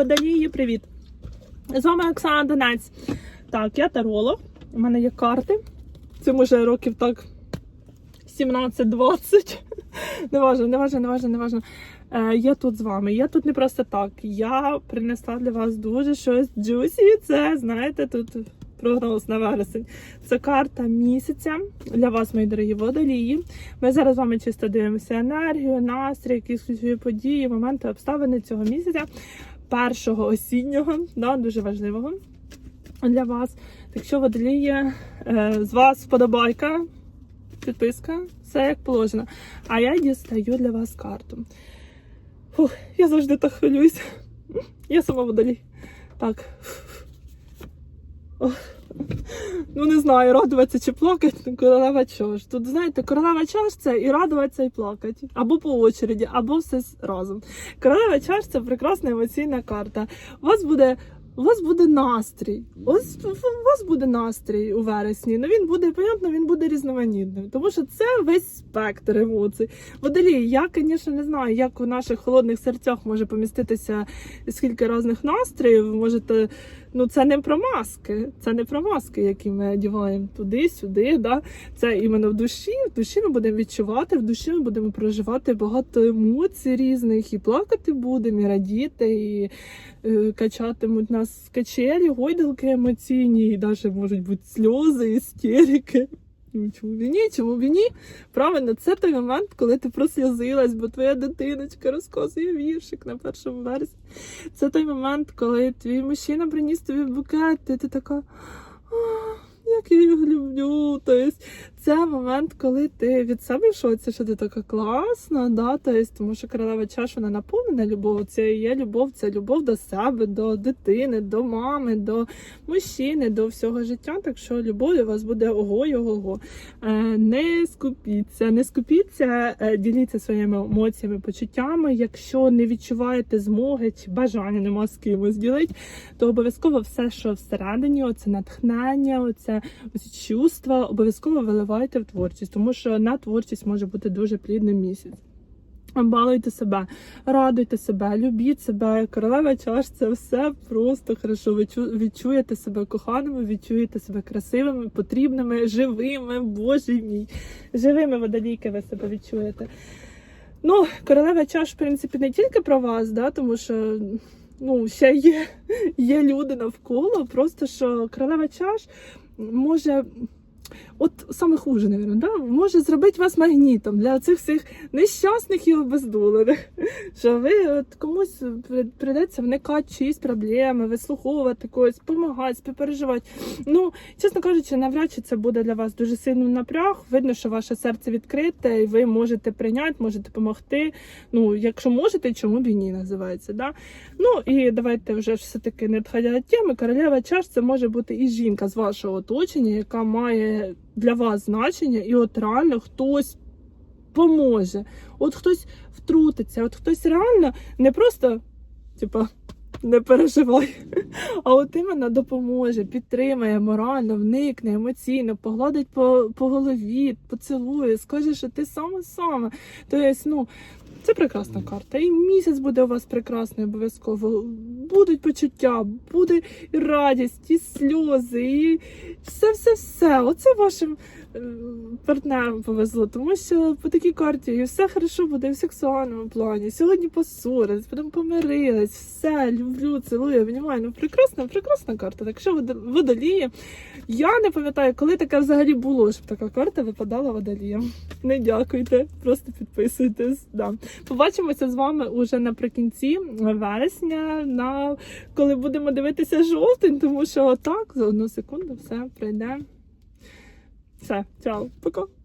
Водолії, привіт! З вами Оксана Донець. Так, я таролог. У мене є карти. Це може років так 17-20. Не важно, не важно, не важно, не важно. Е, я тут з вами. Я тут не просто так. Я принесла для вас дуже щось джусі. Це, знаєте, тут прогноз на вересень. Це карта місяця для вас, мої дорогі водолії. Ми зараз з вами чисто дивимося енергію, настрій, якісь ключові події, моменти, обставини цього місяця, першого осіннього, да, дуже важливого для вас. Так що водолії, е, з вас вподобайка, підписка, все як положено. А я дістаю для вас карту. Фух, я завжди так хвилююсь. Я сама водолій. Так. Ох. Ну, не знаю, радуватися чи плакати, королева чаш. Тут, знаєте, королева чаш це і радуватися, і плакати. Або по очереді, або все разом. Королева чаш це прекрасна емоційна карта. У вас буде. У вас буде настрій. Ось у вас буде настрій у вересні. Ну він буде, понятно, він буде різноманітним. Тому що це весь спектр емоцій. Водолій, я, звісно, не знаю, як у наших холодних серцях може поміститися скільки різних настроїв. Можете, ну це не про маски, це не про маски, які ми одягаємо туди-сюди. Да? Це іменно в душі. В душі ми будемо відчувати, в душі ми будемо проживати багато емоцій різних, і плакати будемо, і радіти, і е, качатимуть нас качелі, гойдалки емоційні, і навіть можуть бути сльози, істерики. Ну, Чому б? Чому б? Правильно, це той момент, коли ти прослізилась, бо твоя дитиночка розказує віршик на першому версі. Це той момент, коли твій мужчина приніс тобі букет, і ти така. Як я його люблю. Тобто, це момент, коли ти від себе в шоці, що ти така класна, да? тобто, тому що королева чаш вона наповнена любов. Це є любов, це любов до себе, до дитини, до мами, до мужчини, до всього життя. Так що любов у вас буде ого й ого. Не скупіться, не скупіться, е, діліться своїми емоціями, почуттями. Якщо не відчуваєте змоги чи бажання нема з кимось ділити, то обов'язково все, що всередині, оце натхнення, оце ось чувства, обов'язково виливайте в творчість, тому що на творчість може бути дуже плідний місяць. Балуйте себе, радуйте себе, любіть себе. Королева чаш це все просто хорошо. Ви чу- відчуєте себе коханими, відчуєте себе красивими, потрібними, живими, боже мій. Живими водолійки ви себе відчуєте. Ну, королева чаш, в принципі, не тільки про вас, да, тому що ну, ще є, є люди навколо. Просто що королева чаш може. От саме хуже, навірно, да? може зробити вас магнітом для цих всіх нещасних і обездолених. Що ви от комусь при- прийдеться вникати чиїсь проблеми, вислуховувати когось, допомагати, співпереживати. Ну, чесно кажучи, навряд чи це буде для вас дуже сильний напряг. Видно, що ваше серце відкрите, і ви можете прийняти, можете допомогти. Ну, якщо можете, чому б і ні називається. Да? Ну і давайте вже все-таки не відходя від теми. Королева чаш це може бути і жінка з вашого оточення, яка має для вас значення, і от реально хтось поможе. От хтось втрутиться, от хтось реально не просто, типа. Не переживай, а от іменно допоможе, підтримає морально, вникне емоційно, погладить по, по голові, поцілує, скаже, що ти саме саме. Тобто, ну, це прекрасна карта. І місяць буде у вас прекрасний обов'язково. Будуть почуття, буде і радість, і сльози, і все-все-все. Оце вашим е, партнерам повезло, тому що по такій карті і все хорошо буде в сексуальному плані. Сьогодні поссорились, потім помирились, все, люблю, цілую, обнімаю. Ну, прекрасна, прекрасна карта. Так що водо- водолії. Я не пам'ятаю, коли таке взагалі було, щоб така карта випадала водоліям. Не дякуйте, просто підписуйтесь. Да. Побачимося з вами уже наприкінці вересня, на коли будемо дивитися жовтень, тому що так за одну секунду все пройде. Все, чао, пока.